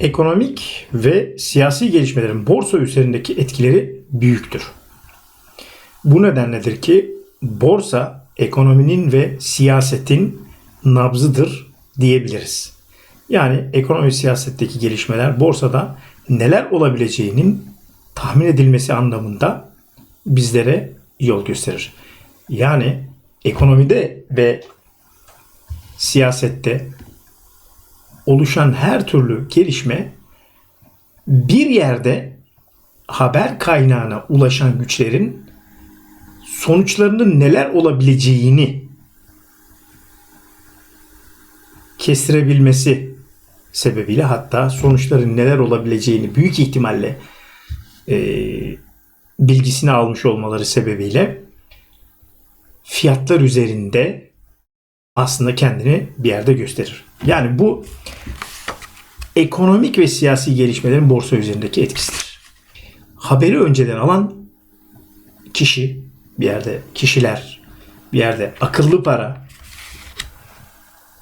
ekonomik ve siyasi gelişmelerin borsa üzerindeki etkileri büyüktür. Bu nedenledir ki borsa ekonominin ve siyasetin nabzıdır diyebiliriz. Yani ekonomi siyasetteki gelişmeler borsada neler olabileceğinin tahmin edilmesi anlamında bizlere yol gösterir. Yani ekonomide ve siyasette oluşan her türlü gelişme bir yerde haber kaynağına ulaşan güçlerin sonuçlarının neler olabileceğini kestirebilmesi sebebiyle hatta sonuçların neler olabileceğini büyük ihtimalle e, bilgisini almış olmaları sebebiyle fiyatlar üzerinde aslında kendini bir yerde gösterir. Yani bu ekonomik ve siyasi gelişmelerin borsa üzerindeki etkisidir. Haberi önceden alan kişi bir yerde kişiler bir yerde akıllı para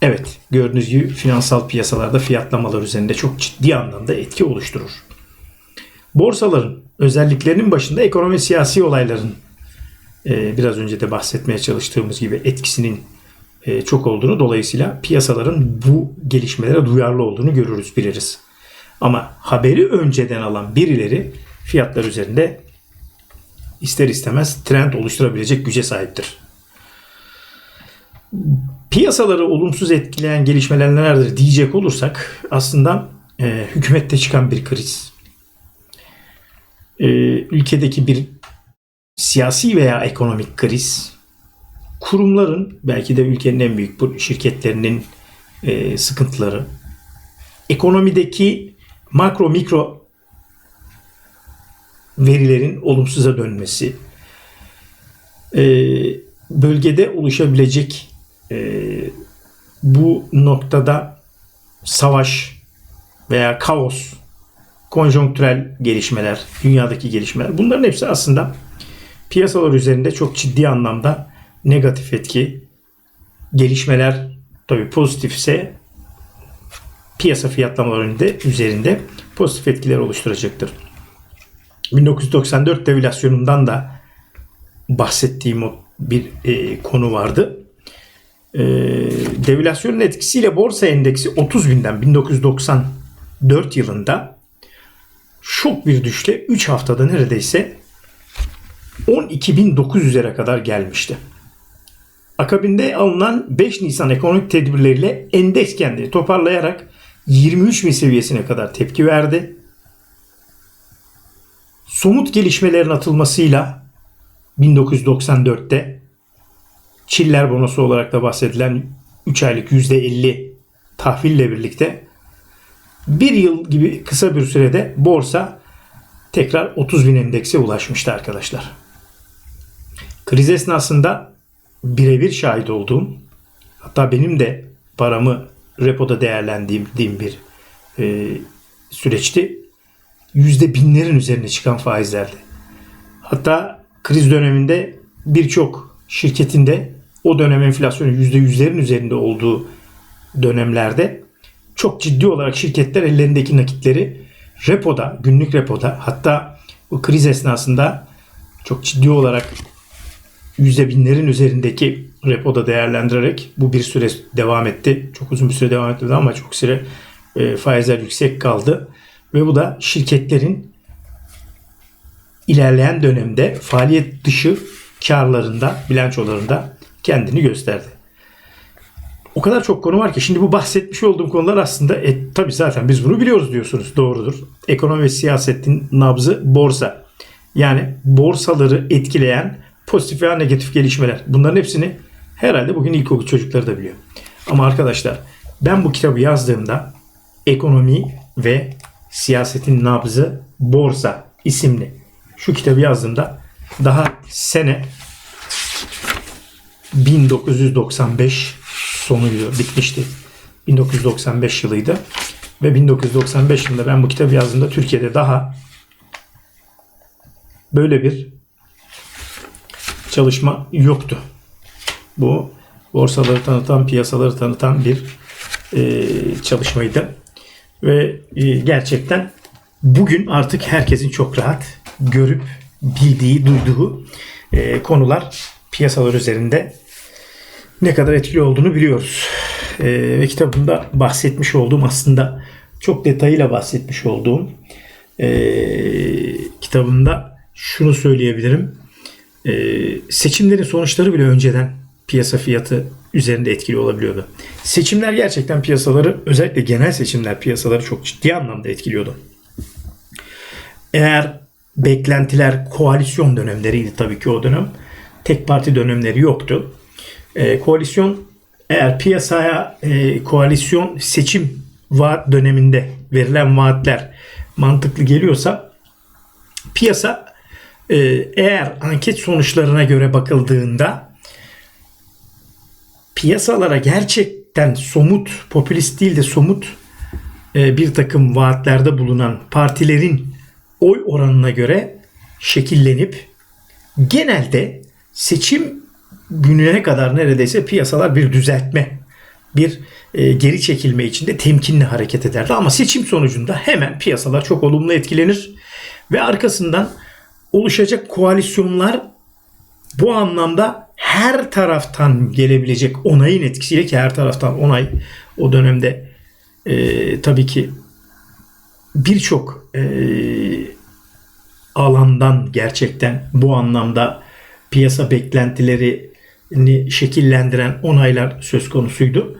evet gördüğünüz gibi finansal piyasalarda fiyatlamalar üzerinde çok ciddi anlamda etki oluşturur. Borsaların özelliklerinin başında ekonomi siyasi olayların e, biraz önce de bahsetmeye çalıştığımız gibi etkisinin çok olduğunu dolayısıyla piyasaların bu gelişmelere duyarlı olduğunu görürüz biliriz. Ama haberi önceden alan birileri fiyatlar üzerinde ister istemez trend oluşturabilecek güce sahiptir. Piyasaları olumsuz etkileyen gelişmeler nelerdir diyecek olursak aslında e, hükümette çıkan bir kriz, e, ülkedeki bir siyasi veya ekonomik kriz, kurumların belki de ülkenin en büyük şirketlerinin e, sıkıntıları, ekonomideki makro mikro verilerin olumsuza dönmesi, e, bölgede oluşabilecek e, bu noktada savaş veya kaos, konjonktürel gelişmeler, dünyadaki gelişmeler bunların hepsi aslında piyasalar üzerinde çok ciddi anlamda negatif etki, gelişmeler tabi pozitifse piyasa fiyatlamalarında üzerinde pozitif etkiler oluşturacaktır. 1994 devülasyonundan da bahsettiğim bir e, konu vardı. E, devülasyonun etkisiyle borsa endeksi 30 binden 1994 yılında şok bir düşle 3 haftada neredeyse 12.900'lere kadar gelmişti. Akabinde alınan 5 Nisan ekonomik tedbirleriyle endeks kendini toparlayarak 23 bin seviyesine kadar tepki verdi. Somut gelişmelerin atılmasıyla 1994'te Çiller bonosu olarak da bahsedilen 3 aylık %50 tahville birlikte bir yıl gibi kısa bir sürede borsa tekrar 30 bin endekse ulaşmıştı arkadaşlar. Kriz esnasında birebir şahit olduğum hatta benim de paramı repoda değerlendirdiğim bir e, süreçti. Yüzde binlerin üzerine çıkan faizlerdi. Hatta kriz döneminde birçok şirketinde o dönem enflasyonun yüzde yüzlerin üzerinde olduğu dönemlerde çok ciddi olarak şirketler ellerindeki nakitleri repoda, günlük repoda hatta bu kriz esnasında çok ciddi olarak yüzde binlerin üzerindeki repoda değerlendirerek bu bir süre devam etti. Çok uzun bir süre devam etmedi ama çok süre e, faizler yüksek kaldı. Ve bu da şirketlerin ilerleyen dönemde faaliyet dışı karlarında, bilançolarında kendini gösterdi. O kadar çok konu var ki şimdi bu bahsetmiş olduğum konular aslında e, tabii zaten biz bunu biliyoruz diyorsunuz. Doğrudur. Ekonomi ve siyasetin nabzı borsa. Yani borsaları etkileyen pozitif veya negatif gelişmeler. Bunların hepsini herhalde bugün ilkokul çocukları da biliyor. Ama arkadaşlar ben bu kitabı yazdığımda ekonomi ve siyasetin nabzı borsa isimli şu kitabı yazdığımda daha sene 1995 sonuydu, bitmişti. 1995 yılıydı. Ve 1995 yılında ben bu kitabı yazdığımda Türkiye'de daha böyle bir çalışma yoktu. Bu borsaları tanıtan, piyasaları tanıtan bir e, çalışmaydı. Ve e, gerçekten bugün artık herkesin çok rahat görüp bildiği, duyduğu e, konular piyasalar üzerinde ne kadar etkili olduğunu biliyoruz. E, ve kitabımda bahsetmiş olduğum aslında çok detayıyla bahsetmiş olduğum e, kitabımda şunu söyleyebilirim. E, seçimlerin sonuçları bile önceden piyasa fiyatı üzerinde etkili olabiliyordu. Seçimler gerçekten piyasaları özellikle genel seçimler piyasaları çok ciddi anlamda etkiliyordu. Eğer beklentiler koalisyon dönemleriydi tabii ki o dönem. Tek parti dönemleri yoktu. E, koalisyon eğer piyasaya e, koalisyon seçim vaat döneminde verilen vaatler mantıklı geliyorsa piyasa eğer anket sonuçlarına göre bakıldığında piyasalara gerçekten somut, popülist değil de somut e, bir takım vaatlerde bulunan partilerin oy oranına göre şekillenip genelde seçim gününe kadar neredeyse piyasalar bir düzeltme, bir e, geri çekilme içinde temkinli hareket ederdi. Ama seçim sonucunda hemen piyasalar çok olumlu etkilenir ve arkasından oluşacak koalisyonlar bu anlamda her taraftan gelebilecek onayın etkisiyle ki her taraftan onay o dönemde e, tabii ki birçok e, alandan gerçekten bu anlamda piyasa beklentilerini şekillendiren onaylar söz konusuydu.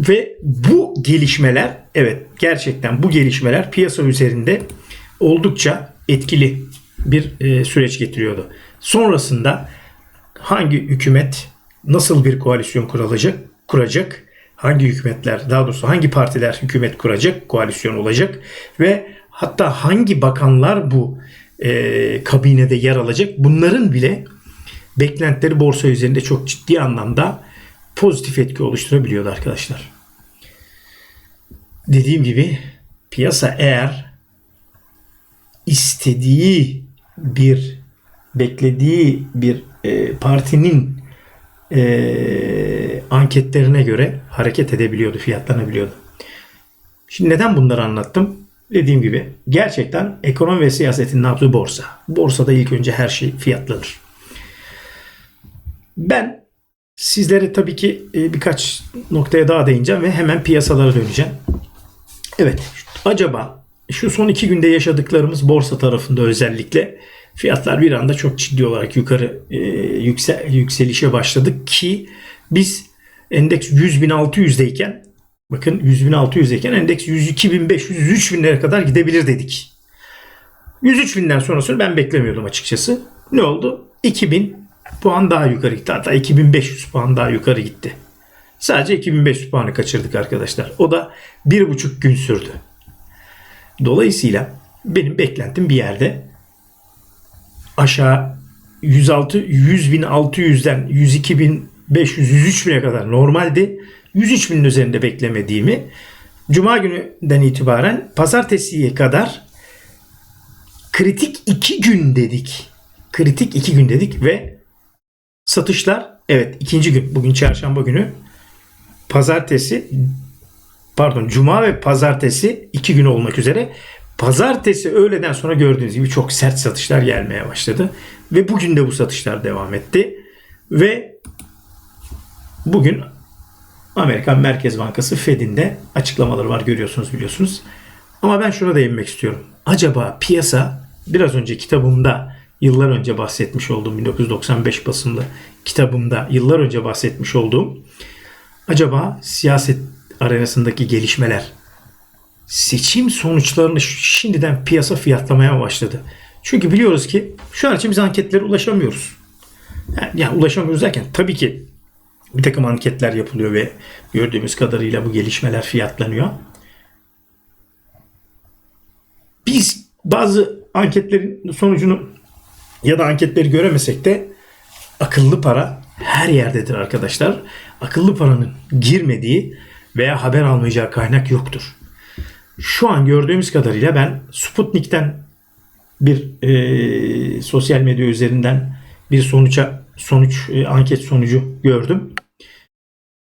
Ve bu gelişmeler evet gerçekten bu gelişmeler piyasa üzerinde oldukça etkili bir e, süreç getiriyordu. Sonrasında hangi hükümet nasıl bir koalisyon kurulacak, kuracak, hangi hükümetler daha doğrusu hangi partiler hükümet kuracak, koalisyon olacak ve hatta hangi bakanlar bu e, kabinede yer alacak bunların bile beklentileri borsa üzerinde çok ciddi anlamda pozitif etki oluşturabiliyordu arkadaşlar. Dediğim gibi piyasa eğer istediği bir beklediği bir e, partinin e, anketlerine göre hareket edebiliyordu, fiyatlanabiliyordu. Şimdi neden bunları anlattım? Dediğim gibi gerçekten ekonomi ve siyasetin ne yaptığı borsa. Borsada ilk önce her şey fiyatlanır. Ben sizlere tabii ki e, birkaç noktaya daha değineceğim ve hemen piyasalara döneceğim. Evet, acaba şu son iki günde yaşadıklarımız borsa tarafında özellikle fiyatlar bir anda çok ciddi olarak yukarı e, yüksel, yükselişe başladı ki biz endeks 100.600'deyken bakın 100.600'deyken endeks 102.500 103.000'lere kadar gidebilir dedik. 103.000'den sonrasını ben beklemiyordum açıkçası. Ne oldu? 2000 puan daha yukarı gitti. Hatta 2500 puan daha yukarı gitti. Sadece 2500 puanı kaçırdık arkadaşlar. O da bir buçuk gün sürdü. Dolayısıyla benim beklentim bir yerde aşağı 106 100.600'den 102.500 103.000'e kadar normaldi. 103.000'in üzerinde beklemediğimi Cuma gününden itibaren pazartesiye kadar kritik 2 gün dedik. Kritik 2 gün dedik ve satışlar evet ikinci gün bugün çarşamba günü pazartesi pardon cuma ve pazartesi iki gün olmak üzere pazartesi öğleden sonra gördüğünüz gibi çok sert satışlar gelmeye başladı. Ve bugün de bu satışlar devam etti. Ve bugün Amerikan Merkez Bankası Fed'in de açıklamaları var görüyorsunuz biliyorsunuz. Ama ben şuna değinmek istiyorum. Acaba piyasa biraz önce kitabımda yıllar önce bahsetmiş olduğum 1995 basımlı kitabımda yıllar önce bahsetmiş olduğum acaba siyaset arenasındaki gelişmeler seçim sonuçlarını şimdiden piyasa fiyatlamaya başladı. Çünkü biliyoruz ki şu an için biz anketlere ulaşamıyoruz. Yani, yani ulaşamıyoruz derken tabii ki bir takım anketler yapılıyor ve gördüğümüz kadarıyla bu gelişmeler fiyatlanıyor. Biz bazı anketlerin sonucunu ya da anketleri göremesek de akıllı para her yerdedir arkadaşlar. Akıllı paranın girmediği veya haber almayacağı kaynak yoktur. Şu an gördüğümüz kadarıyla ben Sputnik'ten bir e, sosyal medya üzerinden bir sonuça sonuç e, anket sonucu gördüm.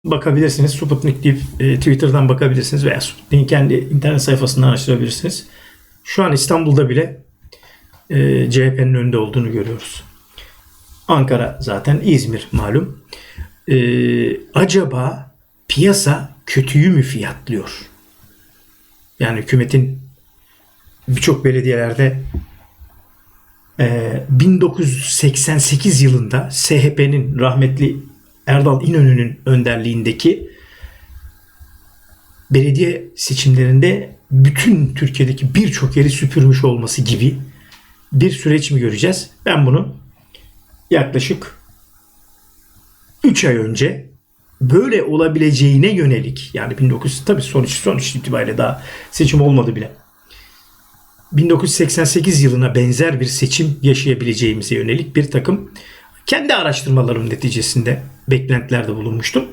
bakabilirsiniz. Sputnik deyip e, Twitter'dan bakabilirsiniz veya Sputnik'in kendi internet sayfasından araştırabilirsiniz. Şu an İstanbul'da bile e, CHP'nin önünde olduğunu görüyoruz. Ankara zaten İzmir malum. E, acaba piyasa kötüyü mü fiyatlıyor? Yani hükümetin birçok belediyelerde e, 1988 yılında SHP'nin rahmetli Erdal İnönü'nün önderliğindeki belediye seçimlerinde bütün Türkiye'deki birçok yeri süpürmüş olması gibi bir süreç mi göreceğiz? Ben bunu yaklaşık 3 ay önce böyle olabileceğine yönelik yani 1900 tabii sonuç sonuç itibariyle daha seçim olmadı bile. 1988 yılına benzer bir seçim yaşayabileceğimize yönelik bir takım kendi araştırmalarım neticesinde beklentilerde bulunmuştum.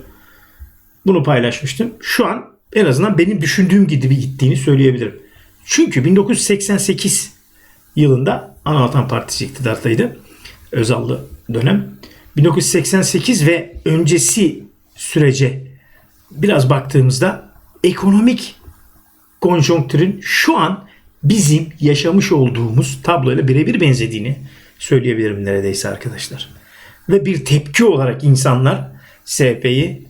Bunu paylaşmıştım. Şu an en azından benim düşündüğüm gibi gittiğini söyleyebilirim. Çünkü 1988 yılında Anavatan Partisi iktidardaydı. Özallı dönem. 1988 ve öncesi sürece biraz baktığımızda ekonomik konjonktürün şu an bizim yaşamış olduğumuz tabloyla birebir benzediğini söyleyebilirim neredeyse arkadaşlar. Ve bir tepki olarak insanlar SHP'yi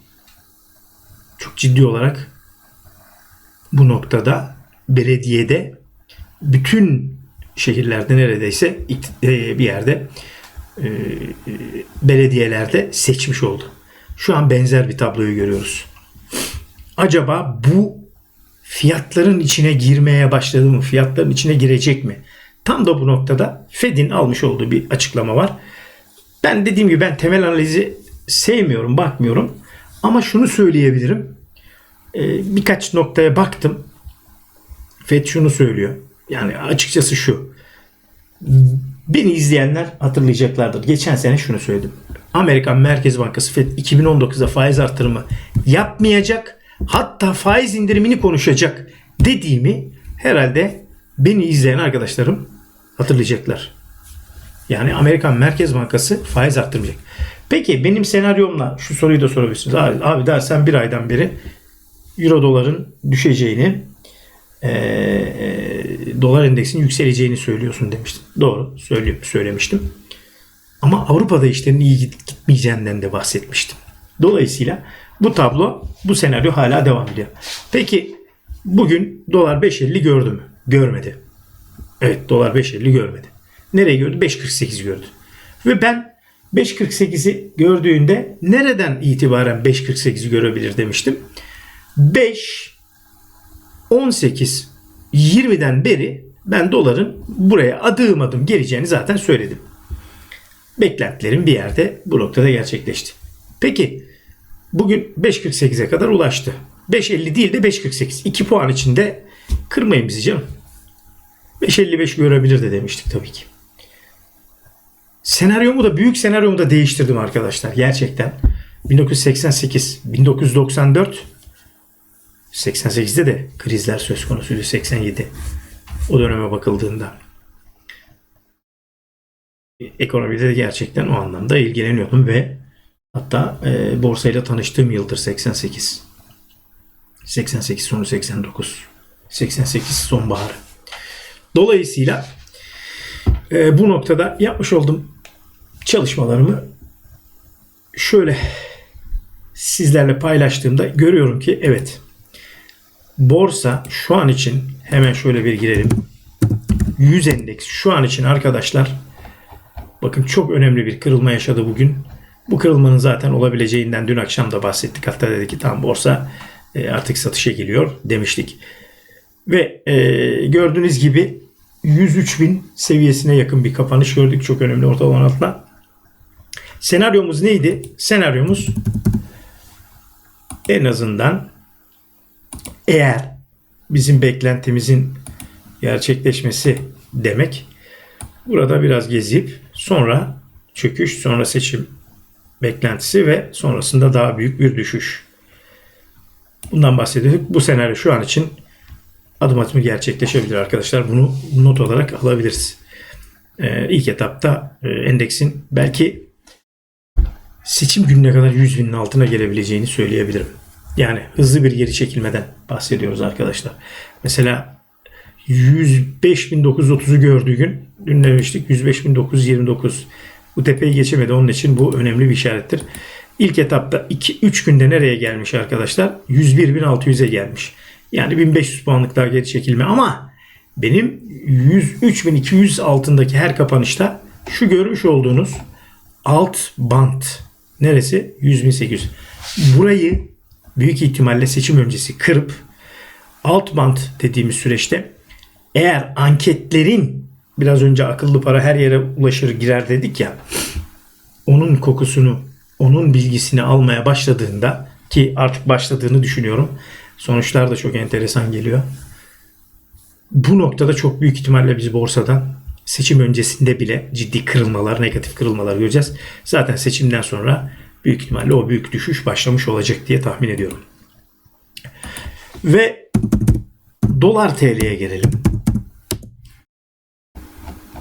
çok ciddi olarak bu noktada belediyede bütün şehirlerde neredeyse e, bir yerde e, belediyelerde seçmiş oldu. Şu an benzer bir tabloyu görüyoruz. Acaba bu fiyatların içine girmeye başladı mı? Fiyatların içine girecek mi? Tam da bu noktada Fed'in almış olduğu bir açıklama var. Ben dediğim gibi ben temel analizi sevmiyorum, bakmıyorum. Ama şunu söyleyebilirim. Ee, birkaç noktaya baktım. Fed şunu söylüyor. Yani açıkçası şu. Beni izleyenler hatırlayacaklardır. Geçen sene şunu söyledim. Amerikan Merkez Bankası Fed 2019'da faiz artırımı yapmayacak. Hatta faiz indirimini konuşacak dediğimi herhalde beni izleyen arkadaşlarım hatırlayacaklar. Yani Amerikan Merkez Bankası faiz arttırmayacak. Peki benim senaryomla şu soruyu da sorabilirsiniz. Abi, abi daha bir aydan beri Euro doların düşeceğini e, e, dolar endeksinin yükseleceğini söylüyorsun demiştim. Doğru söylüyor, söylemiştim. Ama Avrupa'da işlerin iyi gitmeyeceğinden de bahsetmiştim. Dolayısıyla bu tablo, bu senaryo hala devam ediyor. Peki bugün dolar 5.50 gördü mü? Görmedi. Evet dolar 5.50 görmedi. Nereye gördü? 5.48 gördü. Ve ben 5.48'i gördüğünde nereden itibaren 5.48'i görebilir demiştim. 5 18 20'den beri ben doların buraya adım adım geleceğini zaten söyledim. Beklentilerim bir yerde bu noktada gerçekleşti. Peki bugün 5.48'e kadar ulaştı. 5.50 değil de 5.48. 2 puan içinde kırmayın bizi canım. 5.55 görebilir de demiştik tabii ki. Senaryomu da büyük senaryomu da değiştirdim arkadaşlar gerçekten. 1988, 1994 88'de de krizler söz konusuydu 87 o döneme bakıldığında. Ekonomide de gerçekten o anlamda ilgileniyordum ve hatta e, borsayla tanıştığım yıldır 88. 88 sonu 89. 88 sonbaharı. Dolayısıyla e, bu noktada yapmış olduğum çalışmalarımı şöyle sizlerle paylaştığımda görüyorum ki evet borsa şu an için hemen şöyle bir girelim. 100 endeks şu an için arkadaşlar bakın çok önemli bir kırılma yaşadı bugün. Bu kırılmanın zaten olabileceğinden dün akşam da bahsettik. Hatta dedik ki tam borsa e, artık satışa geliyor demiştik. Ve e, gördüğünüz gibi 103 bin seviyesine yakın bir kapanış gördük. Çok önemli ortalama altla. Senaryomuz neydi? Senaryomuz en azından eğer bizim beklentimizin gerçekleşmesi demek burada biraz gezip sonra çöküş, sonra seçim beklentisi ve sonrasında daha büyük bir düşüş. Bundan bahsediyorduk. Bu senaryo şu an için adım atımı gerçekleşebilir arkadaşlar. Bunu not olarak alabiliriz. Ee, ilk etapta e, endeksin belki seçim gününe kadar 100 binin altına gelebileceğini söyleyebilirim. Yani hızlı bir geri çekilmeden bahsediyoruz arkadaşlar. Mesela 105.930'u gördüğü gün dün demiştik 105.929 bu tepeyi geçemedi. Onun için bu önemli bir işarettir. İlk etapta 2-3 günde nereye gelmiş arkadaşlar? 101.600'e gelmiş. Yani 1500 puanlık daha geri çekilme ama benim 103.200 altındaki her kapanışta şu görmüş olduğunuz alt band neresi? 100.800. Burayı büyük ihtimalle seçim öncesi kırıp alt band dediğimiz süreçte eğer anketlerin biraz önce akıllı para her yere ulaşır girer dedik ya onun kokusunu onun bilgisini almaya başladığında ki artık başladığını düşünüyorum. Sonuçlar da çok enteresan geliyor. Bu noktada çok büyük ihtimalle biz borsadan seçim öncesinde bile ciddi kırılmalar, negatif kırılmalar göreceğiz. Zaten seçimden sonra büyük ihtimalle o büyük düşüş başlamış olacak diye tahmin ediyorum. Ve dolar TL'ye gelelim.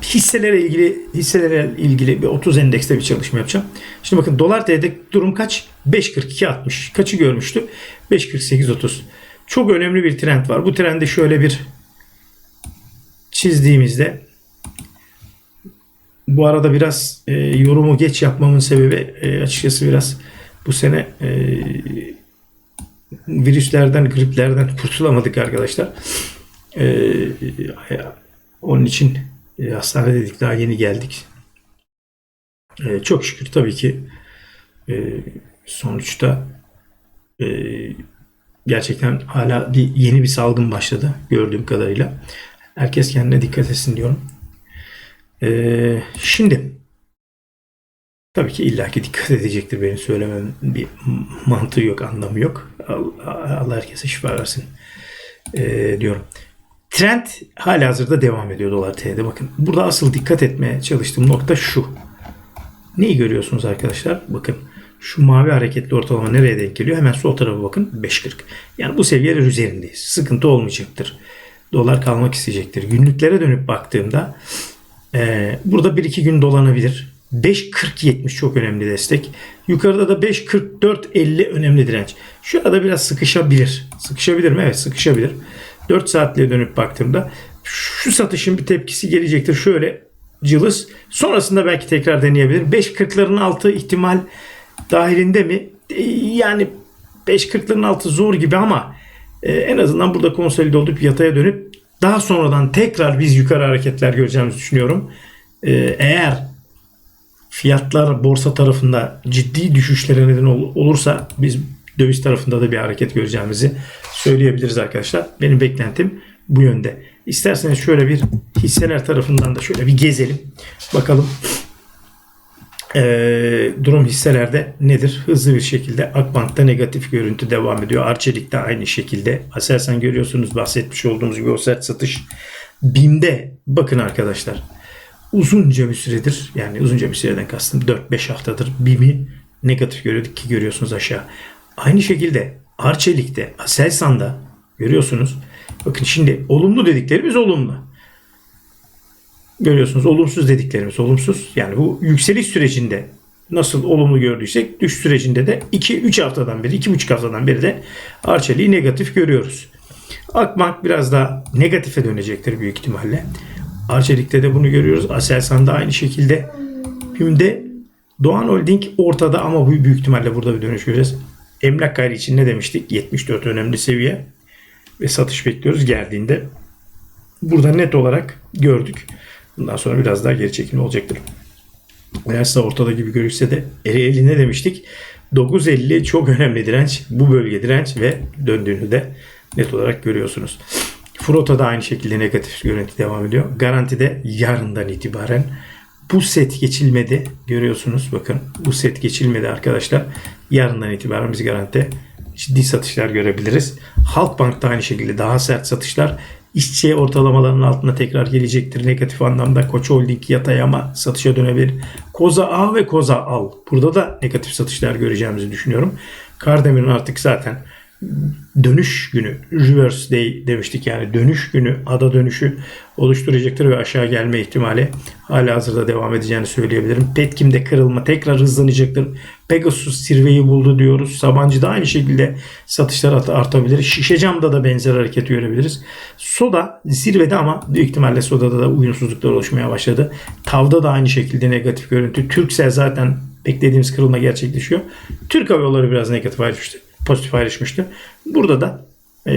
Hisselere ilgili hisselere ilgili bir 30 endekste bir çalışma yapacağım. Şimdi bakın dolar TL'de durum kaç? 5.42.60. Kaçı görmüştü? 5.48.30. Çok önemli bir trend var. Bu trendi şöyle bir çizdiğimizde bu arada biraz e, yorumu geç yapmamın sebebi e, açıkçası biraz bu sene e, virüslerden, griplerden kurtulamadık arkadaşlar. E, onun için e, hastanedeydik daha yeni geldik. E, çok şükür tabii ki e, sonuçta e, gerçekten hala bir yeni bir salgın başladı gördüğüm kadarıyla. Herkes kendine dikkat etsin diyorum. Ee, şimdi tabii ki illaki dikkat edecektir benim söylemem bir mantığı yok, anlamı yok. Allah, Allah herkese şifa versin ee, diyorum. Trend hala hazırda devam ediyor dolar TL'de. Bakın burada asıl dikkat etmeye çalıştığım nokta şu. Neyi görüyorsunuz arkadaşlar? Bakın şu mavi hareketli ortalama nereye denk geliyor? Hemen sol tarafa bakın 5.40. Yani bu seviyeler üzerindeyiz. Sıkıntı olmayacaktır. Dolar kalmak isteyecektir. Günlüklere dönüp baktığımda ee, burada 1-2 gün dolanabilir. 5.40-70 çok önemli destek. Yukarıda da 5.44-50 önemli direnç. Şu arada biraz sıkışabilir. Sıkışabilir mi? Evet sıkışabilir. 4 saatliğe dönüp baktığımda şu satışın bir tepkisi gelecektir. Şöyle cılız. Sonrasında belki tekrar deneyebilir. 5.40'ların altı ihtimal dahilinde mi? Yani 5.40'ların altı zor gibi ama e, en azından burada konsolide olup yataya dönüp daha sonradan tekrar biz yukarı hareketler göreceğimizi düşünüyorum. Ee, eğer fiyatlar borsa tarafında ciddi düşüşlere neden ol- olursa biz döviz tarafında da bir hareket göreceğimizi söyleyebiliriz arkadaşlar. Benim beklentim bu yönde. İsterseniz şöyle bir hisseler tarafından da şöyle bir gezelim. Bakalım ee, durum hisselerde nedir? Hızlı bir şekilde Akbank'ta negatif görüntü devam ediyor. Arçelik'te aynı şekilde. Aselsan görüyorsunuz bahsetmiş olduğumuz gibi o sert satış. BİM'de bakın arkadaşlar uzunca bir süredir yani uzunca bir süreden kastım 4-5 haftadır BİM'i negatif görüyorduk ki görüyorsunuz aşağı. Aynı şekilde Arçelik'te, Aselsan'da görüyorsunuz. Bakın şimdi olumlu dediklerimiz olumlu görüyorsunuz olumsuz dediklerimiz olumsuz. Yani bu yükseliş sürecinde nasıl olumlu gördüysek düş sürecinde de 2-3 haftadan beri 2,5 haftadan beri de Arçelik'i negatif görüyoruz. Akbank biraz daha negatife dönecektir büyük ihtimalle. Arçelik'te de bunu görüyoruz. Aselsan'da aynı şekilde. Şimdi Doğan Holding ortada ama bu büyük ihtimalle burada bir dönüş göreceğiz. Emlak gayri için ne demiştik? 74 önemli seviye ve satış bekliyoruz geldiğinde. Burada net olarak gördük. Bundan sonra biraz daha geri çekilme olacaktır. Eğerse ortada gibi görürse de Ereğli ne demiştik? 9.50 çok önemli direnç. Bu bölge direnç ve döndüğünü de net olarak görüyorsunuz. Frota da aynı şekilde negatif görüntü devam ediyor. Garantide yarından itibaren bu set geçilmedi. Görüyorsunuz bakın bu set geçilmedi arkadaşlar. Yarından itibaren biz garantide ciddi satışlar görebiliriz. Halkbank'ta aynı şekilde daha sert satışlar. İşçi ortalamalarının altına tekrar gelecektir. Negatif anlamda Koç Holding yatay ama satışa dönebilir. Koza A ve Koza Al. Burada da negatif satışlar göreceğimizi düşünüyorum. Kardemir'in artık zaten dönüş günü, reverse day demiştik yani dönüş günü, ada dönüşü oluşturacaktır ve aşağı gelme ihtimali hala hazırda devam edeceğini söyleyebilirim. Petkim'de kırılma tekrar hızlanacaktır. Pegasus zirveyi buldu diyoruz. Sabancı'da aynı şekilde satışlar art- artabilir. Şişecam'da da benzer hareket görebiliriz. Soda zirvede ama büyük ihtimalle Soda'da da uyumsuzluklar oluşmaya başladı. Tav'da da aynı şekilde negatif görüntü. Türksel zaten beklediğimiz kırılma gerçekleşiyor. Türk Hava Yolları biraz negatif ayrışmıştı. Pozitif ayrışmıştı. Burada da e,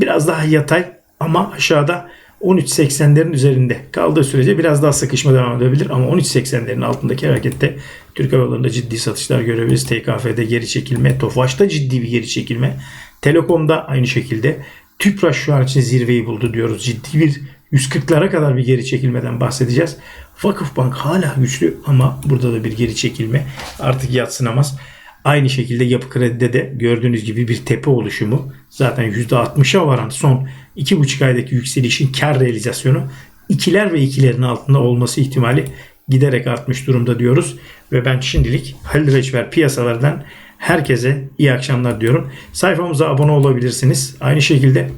biraz daha yatay ama aşağıda 13.80'lerin üzerinde kaldığı sürece biraz daha sıkışma devam edebilir ama 13.80'lerin altındaki harekette Türk Hava Yolları'nda ciddi satışlar görebiliriz. TKF'de geri çekilme, Tofaş'ta ciddi bir geri çekilme, Telekom'da aynı şekilde. Tüpraş şu an için zirveyi buldu diyoruz. Ciddi bir 140'lara kadar bir geri çekilmeden bahsedeceğiz. Vakıfbank hala güçlü ama burada da bir geri çekilme artık yatsınamaz. Aynı şekilde yapı kredide de gördüğünüz gibi bir tepe oluşumu zaten %60'a varan son 2,5 aydaki yükselişin kar realizasyonu ikiler ve ikilerin altında olması ihtimali giderek artmış durumda diyoruz. Ve ben şimdilik Halil Reçber piyasalardan herkese iyi akşamlar diyorum. Sayfamıza abone olabilirsiniz. Aynı şekilde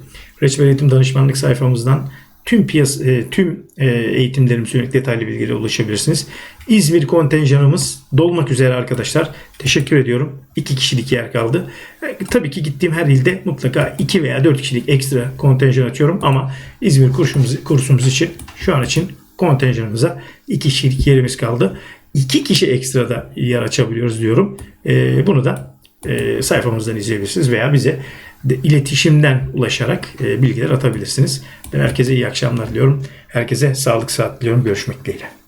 Reçber Eğitim Danışmanlık sayfamızdan tüm piyas e, tüm e, eğitimlerimiz yönelik detaylı bilgilere ulaşabilirsiniz. İzmir kontenjanımız dolmak üzere arkadaşlar. Teşekkür ediyorum. İki kişilik yer kaldı. E, tabii ki gittiğim her ilde mutlaka iki veya dört kişilik ekstra kontenjan açıyorum ama İzmir kursumuz, kursumuz için şu an için kontenjanımıza iki kişilik yerimiz kaldı. İki kişi ekstra da yer açabiliyoruz diyorum. E, bunu da e, sayfamızdan izleyebilirsiniz veya bize iletişimden ulaşarak e, bilgiler atabilirsiniz. Ben herkese iyi akşamlar diliyorum. Herkese sağlık saat diliyorum. Görüşmek dileğiyle.